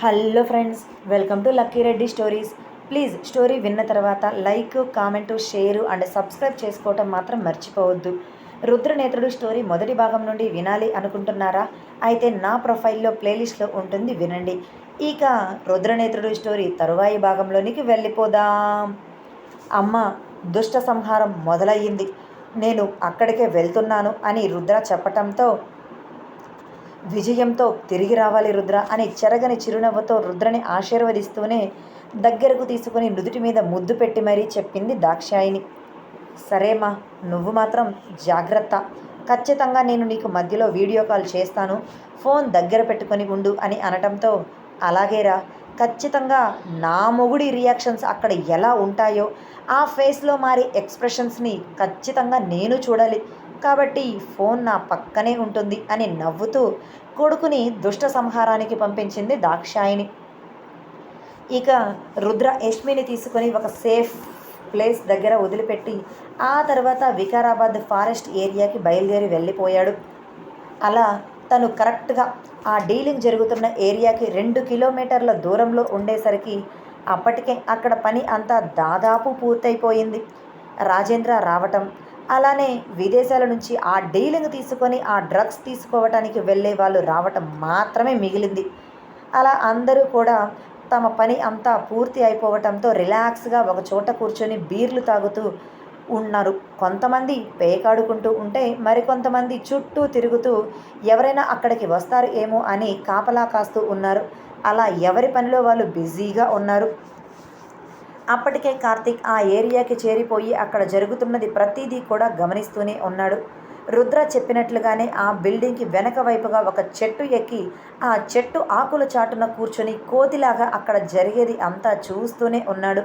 Hello friends welcome to Lucky Reddy stories. Please story విన్న తర్వాత like comment share and subscribe చేసుకోవటం మాత్రం మర్చిపోవద్దు. రుద్రనేత్రుడు స్టోరీ మొదటి భాగం నుండి వినాలి అనుకుంటున్నారా? అయితే నా ప్రొఫైల్లో ప్లేలిస్ట్లో ఉంటుంది వినండి. ఇక రుద్రనేత్రుడు స్టోరీ తరువాయి భాగంలోనికి వెళ్ళిపోదాం. అమ్మ దుష్ట సంహారం మొదలయ్యింది. నేను అక్కడికే వెళ్తున్నాను అని రుద్ర చెప్పటంతో విజయంతో తిరిగి రావాలి రుద్ర అని చెరగని చిరునవ్వుతో రుద్రని ఆశీర్వదిస్తూనే దగ్గరకు తీసుకుని నుదుటి మీద ముద్దు పెట్టి మరీ చెప్పింది దాక్షాయిని. సరేమా నువ్వు మాత్రం జాగ్రత్త. ఖచ్చితంగా నేను నీకు మధ్యలో వీడియో కాల్ చేస్తాను. ఫోన్ దగ్గర పెట్టుకొని ఉండు అని అనటంతో అలాగేరా ఖచ్చితంగా నా మొగుడి రియాక్షన్స్ అక్కడ ఎలా ఉంటాయో ఆ ఫేస్లో మారే ఎక్స్ప్రెషన్స్ని ఖచ్చితంగా నేను చూడాలి. కాబట్టి ఫోన్ నా పక్కనే ఉంటుంది అని నవ్వుతూ కొడుకుని దుష్ట సంహారానికి పంపించింది దాక్షాయిని ఇక రుద్ర యష్మిని తీసుకొని ఒక సేఫ్ ప్లేస్ దగ్గర వదిలిపెట్టి ఆ తర్వాత వికారాబాద్ ఫారెస్ట్ ఏరియాకి బయలుదేరి వెళ్ళిపోయాడు. అలా తను కరెక్ట్గా ఆ డీలింగ్ జరుగుతున్న ఏరియాకి రెండు కిలోమీటర్ల దూరంలో ఉండేసరికి అప్పటికే అక్కడ పని అంతా దాదాపు పూర్తయిపోయింది. రాజేంద్ర రావటం అలానే విదేశాల నుంచి ఆ డీలింగ్ తీసుకొని ఆ డ్రగ్స్ తీసుకోవటానికి వెళ్ళే వాళ్ళు రావటం మాత్రమే మిగిలింది. అలా అందరూ కూడా తమ పని అంతా పూర్తి అయిపోవటంతో రిలాక్స్గా ఒక చోట కూర్చొని బీర్లు తాగుతూ ఉన్నారు. కొంతమంది పేకాడుకుంటూ ఉంటే మరికొంతమంది చుట్టూ తిరుగుతూ ఎవరైనా అక్కడికి వస్తారు ఏమో అని కాపలా కాస్తూ ఉన్నారు. అలా ఎవరి పనిలో వాళ్ళు బిజీగా ఉన్నారు? అప్పటికే కార్తీక్ ఆ ఏరియాకి చేరిపోయి అక్కడ జరుగుతున్నది ప్రతిదీ కూడా గమనిస్తూనే ఉన్నాడు. రుద్ర చెప్పినట్లుగానే ఆ బిల్డింగ్కి వెనక వైపుగా ఒక చెట్టు ఎక్కి ఆ చెట్టు ఆకుల చాటున కూర్చొని కోతిలాగా అక్కడ జరిగేది అంతా చూస్తూనే ఉన్నాడు.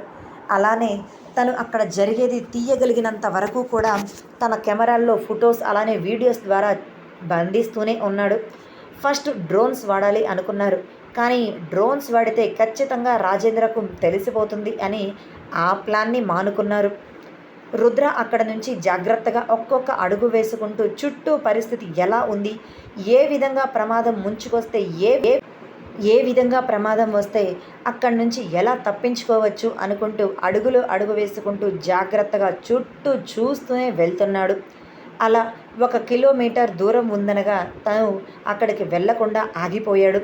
అలానే తను అక్కడ జరిగేది తీయగలిగినంత వరకు కూడా తన కెమెరాల్లో ఫొటోస్ అలానే వీడియోస్ ద్వారా బంధిస్తూనే ఉన్నాడు. ఫస్ట్ డ్రోన్స్ వాడాలి అనుకున్నారు. కానీ డ్రోన్స్ వాడితే ఖచ్చితంగా రాజేంద్రకు తెలిసిపోతుంది అని ఆ ప్లాన్ని మానుకున్నారు. రుద్ర అక్కడ నుంచి జాగ్రత్తగా ఒక్కొక్క అడుగు వేసుకుంటూ చుట్టూ పరిస్థితి ఎలా ఉంది? ఏ విధంగా ప్రమాదం ముంచుకొస్తే ఏ ఏ విధంగా ప్రమాదం వస్తే అక్కడి నుంచి ఎలా తప్పించుకోవచ్చు అనుకుంటూ అడుగులు అడుగు వేసుకుంటూ జాగ్రత్తగా చుట్టూ చూస్తూనే వెళ్తున్నాడు. అలా ఒక కిలోమీటర్ దూరం ఉందనగా తను అక్కడికి వెళ్ళకుండా ఆగిపోయాడు.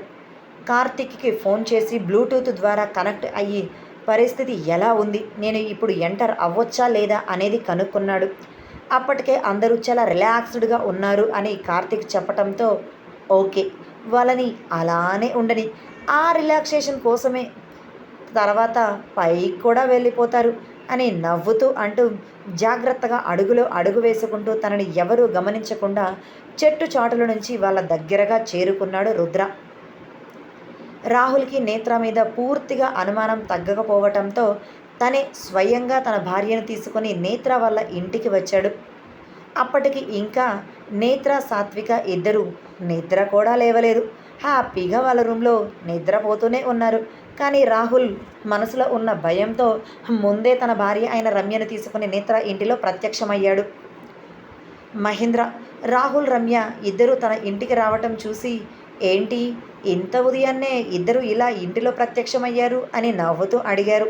కార్తిక్కి ఫోన్ చేసి బ్లూటూత్ ద్వారా కనెక్ట్ అయ్యి పరిస్థితి ఎలా ఉంది? నేను ఇప్పుడు ఎంటర్ అవ్వచ్చా లేదా అనేది కనుక్కున్నాడు. అప్పటికే అందరూ చాలా రిలాక్స్డ్గా ఉన్నారు అని కార్తిక్ చెప్పటంతో ఓకే వాళ్ళని అలానే ఉండని ఆ రిలాక్సేషన్ కోసమే తర్వాత పైకి కూడా వెళ్ళిపోతారు అని నవ్వుతూ అంటూ జాగ్రత్తగా అడుగులో అడుగు వేసుకుంటూ తనని ఎవరూ గమనించకుండా చెట్టు చాటుల నుంచి వాళ్ళ దగ్గరగా చేరుకున్నాడు రుద్ర. రాహుల్కి నేత్ర మీద పూర్తిగా అనుమానం తగ్గకపోవటంతో తనే స్వయంగా తన భార్యను తీసుకొని నేత్ర వల్ల ఇంటికి వచ్చాడు. అప్పటికి ఇంకా నేత్ర సాత్విక ఇద్దరు నిద్ర కూడా లేవలేదు. హ్యాపీగా వాళ్ళ రూమ్లో నిద్రపోతూనే ఉన్నారు. కానీ రాహుల్ మనసులో ఉన్న భయంతో ముందే తన భార్య అయిన రమ్యను తీసుకుని నేత్ర ఇంటిలో ప్రత్యక్షమయ్యాడు. మహేంద్ర రాహుల్ రమ్య ఇద్దరు తన ఇంటికి రావటం చూసి ఏంటి? ఇంత ఉదయాన్నే ఇద్దరు ఇలా ఇంటిలో ప్రత్యక్షమయ్యారు అని నవ్వుతూ అడిగారు.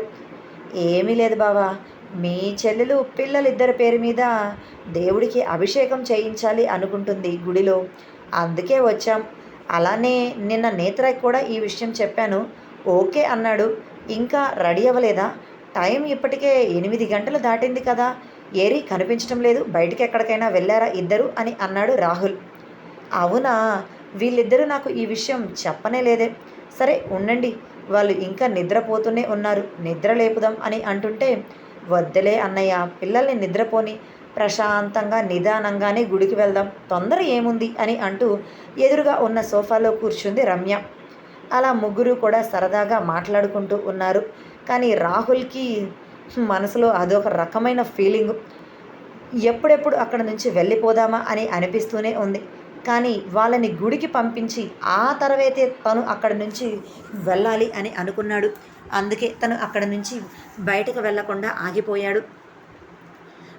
ఏమీ లేదు బావా మీ చెల్లెలు పిల్లలిద్దరి పేరు మీద దేవుడికి అభిషేకం చేయించాలి అనుకుంటుంది గుడిలో. అందుకే వచ్చాం. అలానే నిన్న నేత్రకి కూడా ఈ విషయం చెప్పాను. ఓకే అన్నాడు. ఇంకా రెడీ అవ్వలేదా? టైం ఇప్పటికే ఎనిమిది గంటలు దాటింది కదా. ఏరి కనిపించడం లేదు. బయటికి ఎక్కడికైనా వెళ్ళారా ఇద్దరు అని అన్నాడు రాహుల్. అవునా? వీళ్ళిద్దరూ నాకు ఈ విషయం చెప్పనే లేదే. సరే ఉండండి. వాళ్ళు ఇంకా నిద్రపోతూనే ఉన్నారు. నిద్ర లేపుదాం అని అంటుంటే వద్దులే అన్నయ్య పిల్లల్ని నిద్రపోని ప్రశాంతంగా నిదానంగానే గుడికి వెళ్దాం. తొందర ఏముంది అని అంటూ ఎదురుగా ఉన్న సోఫాలో కూర్చుంది రమ్య. అలా ముగ్గురు కూడా సరదాగా మాట్లాడుకుంటూ ఉన్నారు. కానీ రాహుల్కి మనసులో అదొక రకమైన ఫీలింగ్. ఎప్పుడెప్పుడు అక్కడ నుంచి వెళ్ళిపోదామా అని అనిపిస్తూనే ఉంది. కానీ వాళ్ళని గుడికి పంపించి ఆ తర్వాతే తను అక్కడ నుంచి వెళ్ళాలి అని అనుకున్నాడు. అందుకే తను అక్కడ నుంచి బయటకు వెళ్ళకుండా ఆగిపోయాడు.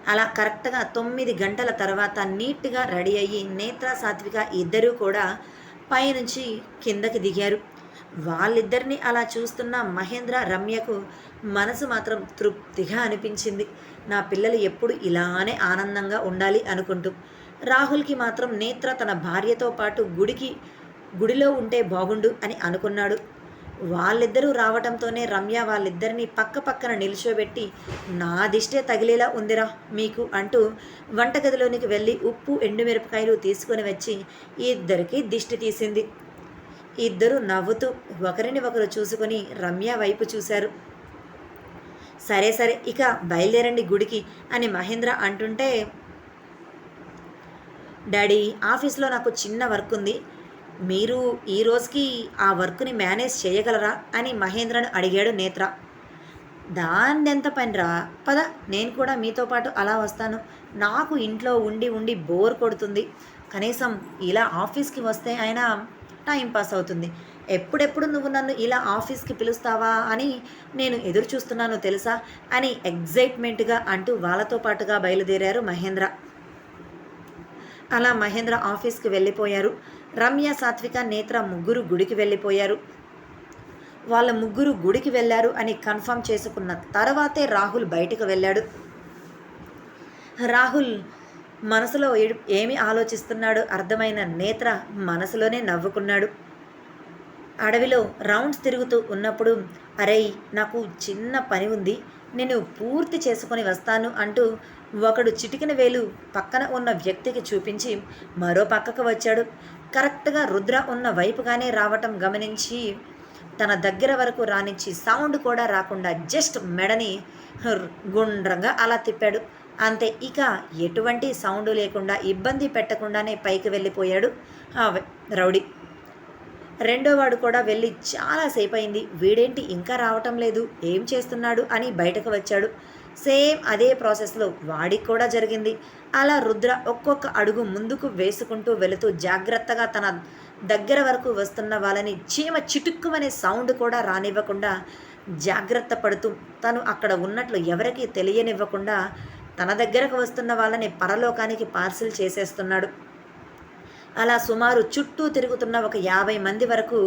అలా కరెక్ట్గా తొమ్మిది గంటల తర్వాత నీట్గా రెడీ అయ్యి నేత్ర సాత్విక ఇద్దరూ కూడా పైనుంచి కిందకి దిగారు. వాళ్ళిద్దరిని అలా చూస్తున్న మహేంద్ర రమ్యకు మనసు మాత్రం తృప్తిగా అనిపించింది. నా పిల్లలు ఎప్పుడు ఇలానే ఆనందంగా ఉండాలి అనుకుంటూ రాహుల్కి మాత్రం నేత్ర తన భార్యతో పాటు గుడికి గుడిలో ఉంటే బాగుండు అని అనుకున్నాడు. వాళ్ళిద్దరూ రావటంతోనే రమ్య వాళ్ళిద్దరిని పక్క పక్కన నిల్చోబెట్టి నా దిష్టే తగిలేలా ఉందిరా మీకు అంటూ వంటగదిలోనికి వెళ్ళి ఉప్పు ఎండుమిరపకాయలు తీసుకొని వచ్చి ఇద్దరికి దిష్టి తీసింది. ఇద్దరు నవ్వుతూ ఒకరిని ఒకరు చూసుకొని రమ్య వైపు చూశారు. సరే సరే ఇక బయలుదేరండి గుడికి అని మహేంద్ర అంటుంటే డాడీ ఆఫీస్లో నాకు చిన్న వర్క్ ఉంది. మీరు ఈ రోజుకి ఆ వర్క్ని మేనేజ్ చేయగలరా? అని మహేంద్రను అడిగాడు నేత్ర. దాన్నెంత పనిరా? పద నేను కూడా మీతో పాటు అలా వస్తాను. నాకు ఇంట్లో ఉండి ఉండి బోర్ కొడుతుంది. కనీసం ఇలా ఆఫీస్కి వస్తే అయినా టైం పాస్ అవుతుంది. ఎప్పుడెప్పుడు నువ్వు నన్ను ఇలా ఆఫీస్కి పిలుస్తావా అని నేను ఎదురు చూస్తున్నాను తెలుసా? అని ఎగ్జైట్మెంట్గా అంటూ వాళ్ళతో పాటుగా బయలుదేరారు మహేంద్ర. అలా మహేంద్ర ఆఫీస్కి వెళ్ళిపోయారు. రమ్య సాత్విక నేత్ర ముగ్గురు గుడికి వెళ్ళిపోయారు. వాళ్ళ ముగ్గురు గుడికి వెళ్ళారు అని కన్ఫర్మ్ చేసుకున్న తర్వాతే రాహుల్ బయటకు వెళ్ళాడు. రాహుల్ మనసులో ఏమి ఆలోచిస్తున్నాడో అర్థమైన నేత్ర మనసులోనే నవ్వుకున్నాడు. అడవిలో రౌండ్స్ తిరుగుతూ ఉన్నప్పుడు అరే నాకు చిన్న పని ఉంది. నేను పూర్తి చేసుకొని వస్తాను అంటూ ఒకడు చిటికిన వేలు పక్కన ఉన్న వ్యక్తికి చూపించి మరో పక్కకు వచ్చాడు. కరెక్ట్గా రుద్ర ఉన్న వైపుగానే రావటం గమనించి తన దగ్గర వరకు రానిచ్చి సౌండ్ కూడా రాకుండా జస్ట్ మెడని గుండ్రంగా అలా తిప్పాడు. అంతే ఇక ఎటువంటి సౌండ్ లేకుండా ఇబ్బంది పెట్టకుండానే పైకి వెళ్ళిపోయాడు రౌడీ. రెండోవాడు కూడా వెళ్ళి చాలాసేపు అయింది. వీడేంటి ఇంకా రావటం లేదు? ఏం చేస్తున్నాడు? అని బయటకు వచ్చాడు. సేమ్ అదే ప్రాసెస్లో వాడికి కూడా జరిగింది. అలా రుద్ర ఒక్కొక్క అడుగు ముందుకు వేసుకుంటూ వెళుతూ జాగ్రత్తగా తన దగ్గర వరకు వస్తున్న వాళ్ళని చీమ చిటుక్కుమనే సౌండ్ కూడా రానివ్వకుండా జాగ్రత్త పడుతూ తను అక్కడ ఉన్నట్లు ఎవరికీ తెలియనివ్వకుండా తన దగ్గరకు వస్తున్న వాళ్ళని పరలోకానికి పార్సిల్ చేసేస్తున్నాడు. అలా సుమారు చుట్టూ తిరుగుతున్న ఒక యాభై మంది వరకు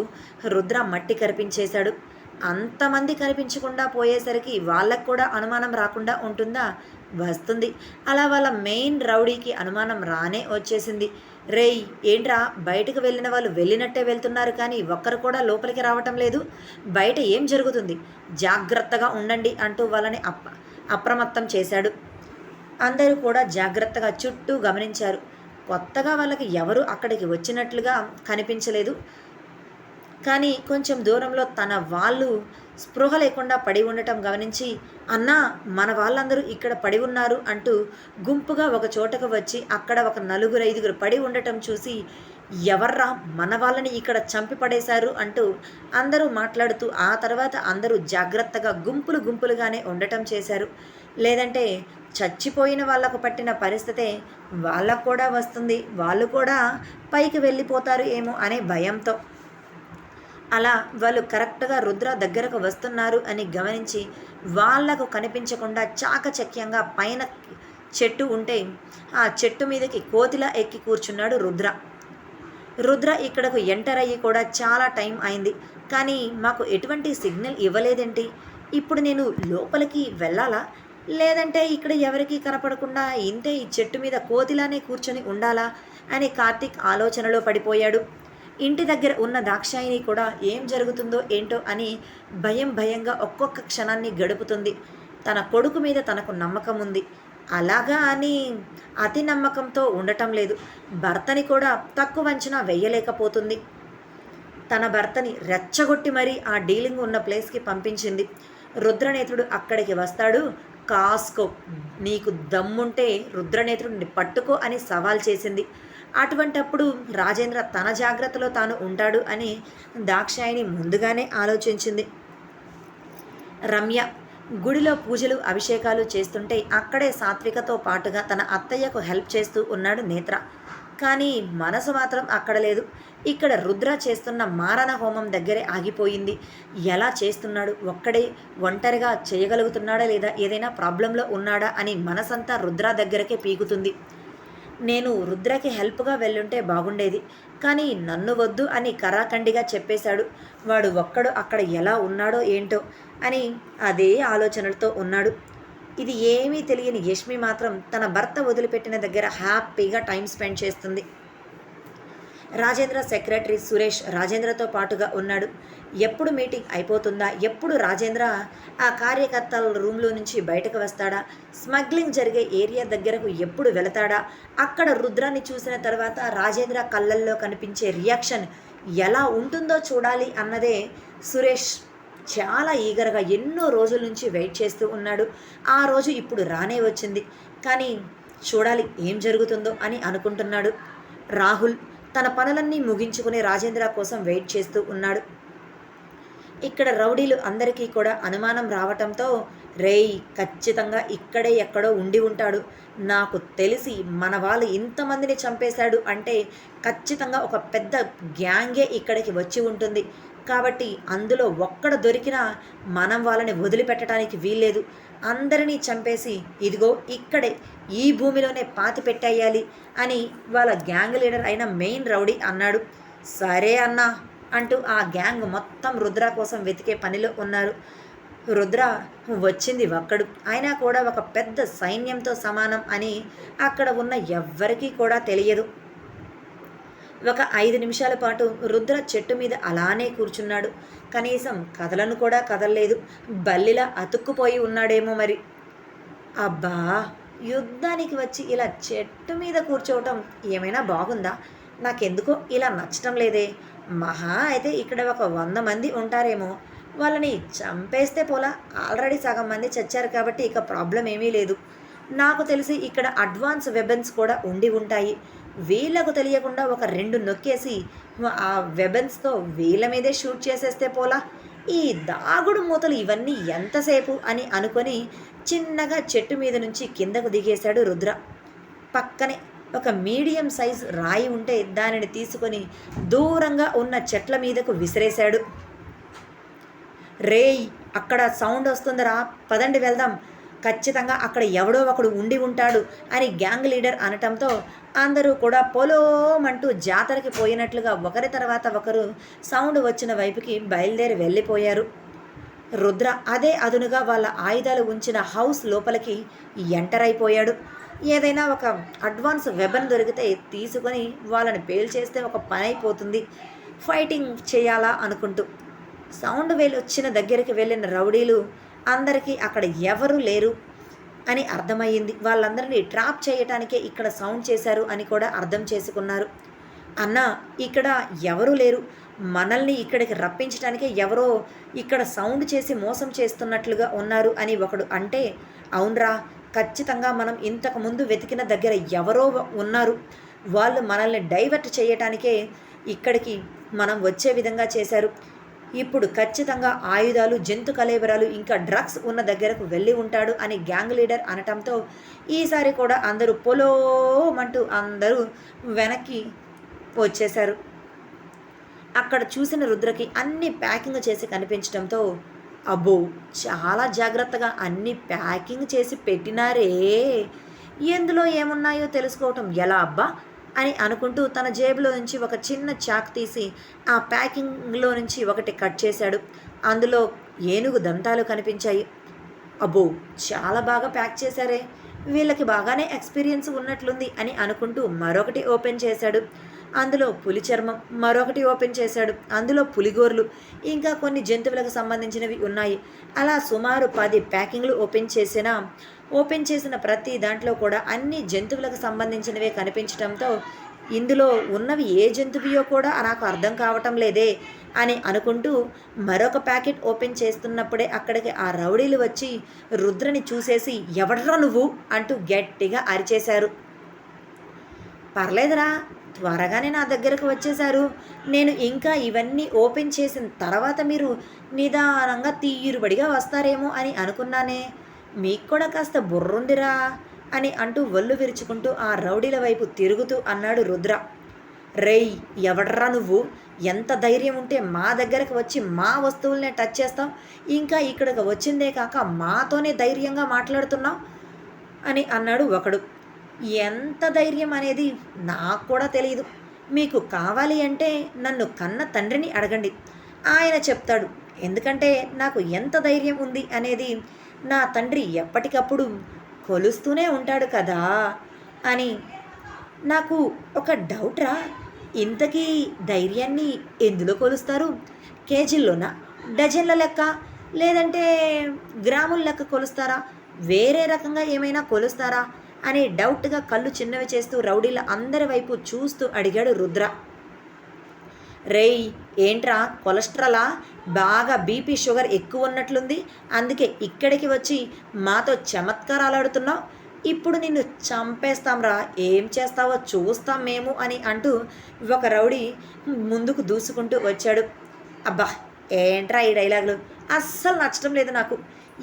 రుద్ర మట్టి కరిపించేశాడు. అంతమంది కనిపించకుండా పోయేసరికి వాళ్ళకు కూడా అనుమానం రాకుండా ఉంటుందా? వస్తుంది. అలా వాళ్ళ మెయిన్ రౌడీకి అనుమానం రానే వచ్చేసింది. రేయ్ ఏంట్రా? బయటకు వెళ్ళిన వాళ్ళు వెళ్ళినట్టే వెళ్తున్నారు కానీ ఒక్కరు కూడా లోపలికి రావటం లేదు. బయట ఏం జరుగుతుంది? జాగ్రత్తగా ఉండండి అంటూ వాళ్ళని అప్ప అప్రమత్తం చేశాడు. అందరూ కూడా జాగ్రత్తగా చుట్టూ గమనించారు. కొత్తగా వాళ్ళకి ఎవరు అక్కడికి వచ్చినట్లుగా కనిపించలేదు. కానీ కొంచెం దూరంలో తన వాళ్ళు స్పృహ లేకుండా పడి ఉండటం గమనించి అన్నా మన వాళ్ళందరూ ఇక్కడ పడి ఉన్నారు అంటూ గుంపుగా ఒక చోటకు వచ్చి అక్కడ ఒక నలుగురు ఐదుగురు పడి ఉండటం చూసి ఎవర్రా మన వాళ్ళని ఇక్కడ చంపి పడేశారు అంటూ అందరూ మాట్లాడుతూ ఆ తర్వాత అందరూ జాగ్రత్తగా గుంపులు గుంపులుగానే ఉండటం చేశారు. లేదంటే చచ్చిపోయిన వాళ్ళకు పట్టిన పరిస్థితే వాళ్ళకు కూడా వస్తుంది వాళ్ళు కూడా పైకి వెళ్ళిపోతారు ఏమో అనే భయంతో. అలా వాళ్ళు కరెక్ట్గా రుద్ర దగ్గరకు వస్తున్నారు అని గమనించి వాళ్ళకు కనిపించకుండా చాకచక్యంగా పైన చెట్టు ఉంటే ఆ చెట్టు మీదకి కోతిలా ఎక్కి కూర్చున్నాడు రుద్ర. రుద్ర ఇక్కడకు ఎంటర్ అయ్యి కూడా చాలా టైం అయింది. కానీ మాకు ఎటువంటి సిగ్నల్ ఇవ్వలేదేంటి? ఇప్పుడు నేను లోపలికి వెళ్ళాలా? లేదంటే ఇక్కడ ఎవరికీ కనపడకుండా ఇంతే ఈ చెట్టు మీద కోతిలానే కూర్చొని ఉండాలా? అని కార్తీక్ ఆలోచనలో పడిపోయాడు. ఇంటి దగ్గర ఉన్న దాక్షాయిని కూడా ఏం జరుగుతుందో ఏంటో అని భయం భయంగా ఒక్కొక్క క్షణాన్ని గడుపుతుంది. తన కొడుకు మీద తనకు నమ్మకం ఉంది. అలాగా అని అతి నమ్మకంతో ఉండటం లేదు. భర్తని కూడా తక్కువ అంచనా వెయ్యలేకపోతుంది. తన భర్తని రెచ్చగొట్టి మరీ ఆ డీలింగ్ ఉన్న ప్లేస్కి పంపించింది. రుద్రనేత్రుడు అక్కడికి వస్తాడు. కాస్కో నీకు దమ్ముంటే రుద్రనేత్రుడిని పట్టుకో అని సవాల్ చేసింది. అటువంటప్పుడు రాజేంద్ర తన జాగ్రత్తలో తాను ఉంటాడు అని దాక్షాయిని ముందుగానే ఆలోచించింది. రమ్య గుడిలో పూజలు అభిషేకాలు చేస్తుంటే అక్కడే సాత్వికతో పాటుగా తన అత్తయ్యకు హెల్ప్ చేస్తూ ఉన్నాడు నేత్ర. కానీ మనసు మాత్రం అక్కడ లేదు. ఇక్కడ రుద్ర చేస్తున్న మారణ హోమం దగ్గరే ఆగిపోయింది. ఎలా చేస్తున్నాడు? ఒక్కడే ఒంటరిగా చేయగలుగుతున్నాడా లేదా? ఏదైనా ప్రాబ్లంలో ఉన్నాడా అని మనసంతా రుద్ర దగ్గరకే పీకుతుంది. నేను రుద్రకి హెల్ప్గా వెళ్ళుంటే బాగుండేది. కానీ నన్ను వద్దు అని కరాఖండిగా చెప్పేశాడు. వాడు ఒక్కడు అక్కడ ఎలా ఉన్నాడో ఏంటో అని అదే ఆలోచనలతో ఉన్నాడు. ఇది ఏమీ తెలియని యష్మి మాత్రం తన భర్త వదిలిపెట్టిన దగ్గర హ్యాపీగా టైం స్పెండ్ చేస్తుంది. రాజేంద్ర సెక్రటరీ సురేష్ రాజేంద్రతో పాటుగా ఉన్నాడు. ఎప్పుడు మీటింగ్ అయిపోతుందా? ఎప్పుడు రాజేంద్ర ఆ కార్యకర్తల రూమ్లో నుంచి బయటకు వస్తాడా? స్మగ్లింగ్ జరిగే ఏరియా దగ్గరకు ఎప్పుడు వెళతాడా? అక్కడ రుద్రాన్ని చూసిన తర్వాత రాజేంద్ర కళ్ళల్లో కనిపించే రియాక్షన్ ఎలా ఉంటుందో చూడాలి అన్నదే సురేష్ చాలా ఈగరగా ఎన్నో రోజుల నుంచి వెయిట్ చేస్తూ ఉన్నాడు. ఆ రోజు ఇప్పుడు రానే వచ్చింది. కానీ చూడాలి ఏం జరుగుతుందో అని అనుకుంటున్నాడు రాహుల్. తన పనులన్నీ ముగించుకుని రాజేంద్ర కోసం వెయిట్ చేస్తూ ఉన్నాడు. ఇక్కడ రౌడీలు అందరికీ కూడా అనుమానం రావటంతో రేయ్ ఖచ్చితంగా ఇక్కడే ఎక్కడో ఉండి ఉంటాడు. నాకు తెలిసి మన వాళ్ళు ఇంతమందిని చంపేశాడు అంటే ఖచ్చితంగా ఒక పెద్ద గ్యాంగే ఇక్కడికి వచ్చి ఉంటుంది. కాబట్టి అందులో ఒక్కడ దొరికినా మనం వాళ్ళని వదిలిపెట్టడానికి వీల్లేదు. అందరినీ చంపేసి ఇదిగో ఇక్కడే ఈ భూమిలోనే పాతి పెట్టేయాలి అని వాళ్ళ గ్యాంగ్ లీడర్ అయిన మెయిన్ రౌడీ అన్నాడు. సరే అన్నా అంటూ ఆ గ్యాంగ్ మొత్తం రుద్ర కోసం వెతికే పనిలో ఉన్నారు. రుద్ర వచ్చింది ఒక్కడు. అయినా కూడా ఒక పెద్ద సైన్యంతో సమానం అని అక్కడ ఉన్న ఎవ్వరికీ కూడా తెలియదు. ఒక ఐదు నిమిషాల పాటు రుద్ర చెట్టు మీద అలానే కూర్చున్నాడు. కనీసం కదలను కూడా కదలలేదు. బల్లిలా అతుక్కుపోయి ఉన్నాడేమో మరి. అబ్బా! యుద్ధానికి వచ్చి ఇలా చెట్టు మీద కూర్చోవటం ఏమైనా బాగుందా? నాకెందుకో ఇలా నచ్చటం లేదే. మహా! అయితే ఇక్కడ ఒక వంద మంది ఉంటారేమో. వాళ్ళని చంపేస్తే పోలా. ఆల్రెడీ సగం మంది చచ్చారు కాబట్టి ఇక ప్రాబ్లం ఏమీ లేదు. నాకు తెలిసి ఇక్కడ అడ్వాన్స్ వెబన్స్ కూడా ఉండి ఉంటాయి. వీళ్ళకు తెలియకుండా ఒక రెండు నొక్కేసి ఆ వెబన్స్తో వీళ్ళ మీదే షూట్ చేసేస్తే పోలా? ఈ దాగుడు మూతలు ఇవన్నీ ఎంతసేపు? అని అనుకొని చిన్నగా చెట్టు మీద నుంచి కిందకు దిగేశాడు రుద్ర. పక్కనే ఒక మీడియం సైజ్ రాయి ఉంటే దానిని తీసుకొని దూరంగా ఉన్న చెట్ల మీదకు విసిరేశాడు. రేయ్ అక్కడ సౌండ్ వస్తుందిరా. పదండి వెళ్దాం. ఖచ్చితంగా అక్కడ ఎవడో ఒకడు ఉండి ఉంటాడు అని గ్యాంగ్ లీడర్ అనటంతో అందరూ కూడా పొలోమంటూ జాతరకి పోయినట్లుగా ఒకరి తర్వాత ఒకరు సౌండ్ వచ్చిన వైపుకి బయలుదేరి వెళ్ళిపోయారు. రుద్ర అదే అదునుగా వాళ్ళ ఆయుధాలు ఉంచిన హౌస్ లోపలికి ఎంటర్ అయిపోయాడు. ఏదైనా ఒక అడ్వాన్స్ వెబన్ దొరికితే తీసుకొని వాళ్ళని పేల్చేస్తే ఒక పని అయిపోతుంది. ఫైటింగ్ చేయాలా అనుకుంటూ సౌండ్ వేలు వచ్చిన దగ్గరికి వెళ్ళిన రౌడీలు అందరికీ అక్కడ ఎవరు లేరు అని అర్థమయ్యింది. వాళ్ళందరినీ ట్రాప్ చేయటానికే ఇక్కడ సౌండ్ చేశారు అని కూడా అర్థం చేసుకున్నారు. అన్న ఇక్కడ ఎవరూ లేరు? మనల్ని ఇక్కడికి రప్పించడానికే ఎవరో ఇక్కడ సౌండ్ చేసి మోసం చేస్తున్నట్లుగా ఉన్నారు అని ఒకడు అంటే అవునరా ఖచ్చితంగా మనం ఇంతకు ముందు వెతికిన దగ్గర ఎవరో ఉన్నారు. వాళ్ళు మనల్ని డైవర్ట్ చేయటానికే ఇక్కడికి మనం వచ్చే విధంగా చేశారు. ఇప్పుడు ఖచ్చితంగా ఆయుధాలు జంతు కలేబరాలు ఇంకా డ్రగ్స్ ఉన్న దగ్గరకు వెళ్ళి ఉంటాడు అని గ్యాంగ్ లీడర్ అనటంతో ఈసారి కూడా అందరూ పొలోమంటూ అందరూ వెనక్కి వచ్చేశారు. అక్కడ చూసిన రుద్రకి అన్ని ప్యాకింగ్ చేసి కనిపించడంతో అబ్బో చాలా జాగ్రత్తగా అన్ని ప్యాకింగ్ చేసి పెట్టినారే. ఎందులో ఏమున్నాయో తెలుసుకోవటం ఎలా అబ్బా? అని అనుకుంటూ తన జేబులో నుంచి ఒక చిన్న చాక్ తీసి ఆ ప్యాకింగ్లో నుంచి ఒకటి కట్ చేశాడు. అందులో ఏనుగు దంతాలు కనిపించాయి. అబ్బో చాలా బాగా ప్యాక్ చేశారే. వీళ్ళకి బాగానే ఎక్స్పీరియన్స్ ఉన్నట్లుంది అని అనుకుంటూ మరొకటి ఓపెన్ చేశాడు. అందులో పులి చర్మం మరొకటి ఓపెన్ చేశాడు. అందులో పులిగోర్లు ఇంకా కొన్ని జంతువులకు సంబంధించినవి ఉన్నాయి. అలా సుమారు పది ప్యాకింగ్లు ఓపెన్ చేసినా ఓపెన్ చేసిన ప్రతి దాంట్లో కూడా అన్ని జంతువులకు సంబంధించినవే కనిపించడంతో ఇందులో ఉన్నవి ఏ జంతువుయో కూడా నాకు అర్థం కావటం లేదే అని అనుకుంటూ మరొక ప్యాకెట్ ఓపెన్ చేస్తున్నప్పుడే అక్కడికి ఆ రౌడీలు వచ్చి రుద్రని చూసేసి ఎవడరా నువ్వు? అంటూ గట్టిగా అరిచేశారు. పర్లేదురా త్వరగానే నా దగ్గరకు వచ్చేశారు. నేను ఇంకా ఇవన్నీ ఓపెన్ చేసిన తర్వాత మీరు నిదానంగా తీరుబడిగా వస్తారేమో అని అనుకున్నానే. మీకు కూడా కాస్త బుర్రుందిరా అని అంటూ ఒళ్ళు విరుచుకుంటూ ఆ రౌడీల వైపు తిరుగుతూ అన్నాడు రుద్ర. రేయ్ ఎవడ్రా నువ్వు? ఎంత ధైర్యం ఉంటే మా దగ్గరకు వచ్చి మా వస్తువులనే టచ్ చేస్తాం. ఇంకా ఇక్కడికి వచ్చిందే కాక మాతోనే ధైర్యంగా మాట్లాడుతున్నావు అని అన్నాడు ఒకడు. ఎంత ధైర్యం అనేది నాకు కూడా తెలియదు. మీకు కావాలి అంటే నన్ను కన్న తండ్రిని అడగండి. ఆయన చెప్తాడు ఎందుకంటే నాకు ఎంత ధైర్యం ఉంది అనేది నా తండ్రి ఎప్పటికప్పుడు కొలుస్తూనే ఉంటాడు కదా అని. నాకు ఒక డౌట్రా ఇంతకీ ధైర్యాన్ని ఎందులో కొలుస్తారు? కేజీల్లోనా? డజన్ల లెక్క? లేదంటే గ్రాముల లెక్క కొలుస్తారా? వేరే రకంగా ఏమైనా కొలుస్తారా? అని డౌట్గా కళ్ళు చిన్నవి చేస్తూ రౌడీల అందరి వైపు చూస్తూ అడిగాడు రుద్ర. రేయ్ ఏంట్రా కొలెస్ట్రాలా? బాగా బీపీ షుగర్ ఎక్కువ ఉన్నట్లుంది అందుకే ఇక్కడికి వచ్చి మాతో చమత్కారాలు ఆడుతున్నావు. ఇప్పుడు నిన్ను చంపేస్తాంరా. ఏం చేస్తావో చూస్తాం మేము అని అంటూ ఒక రౌడీ ముందుకు దూసుకుంటూ వచ్చాడు. అబ్బా ఏంట్రా ఈ డైలాగులు? అస్సలు నచ్చడం లేదు నాకు.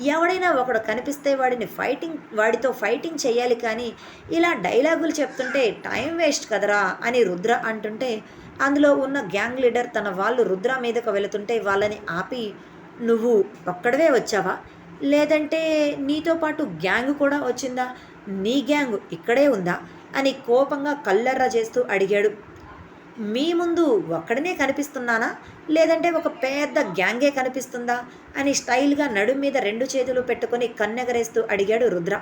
ఎవడైనా ఒకడు కనిపిస్తే వాడిని ఫైటింగ్ వాడితో ఫైటింగ్ చేయాలి కానీ ఇలా డైలాగులు చెప్తుంటే టైం వేస్ట్ కదరా అని రుద్ర అంటుంటే అందులో ఉన్న గ్యాంగ్ లీడర్ తన వాళ్ళు రుద్ర మీదకు వెళుతుంటే వాళ్ళని ఆపి నువ్వు ఒక్కడవే వచ్చావా? లేదంటే నీతో పాటు గ్యాంగ్ కూడా వచ్చిందా? నీ గ్యాంగ్ ఇక్కడే ఉందా? అని కోపంగా కల్లర్ర చేస్తూ అడిగాడు మీ ముందు ఒక్కడనే కనిపిస్తున్నానా? లేదంటే ఒక పెద్ద గ్యాంగే కనిపిస్తుందా? అని స్టైల్గా నడుం మీద రెండు చేతులు పెట్టుకుని కన్నెగరేస్తూ అడిగాడు రుద్ర.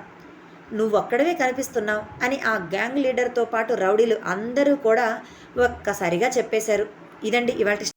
నువ్వొక్కడవే కనిపిస్తున్నావు అని ఆ గ్యాంగ్ లీడర్తో పాటు రౌడీలు అందరూ కూడా ఒక్కసారిగా చెప్పేశారు. ఇదండి ఇవాళ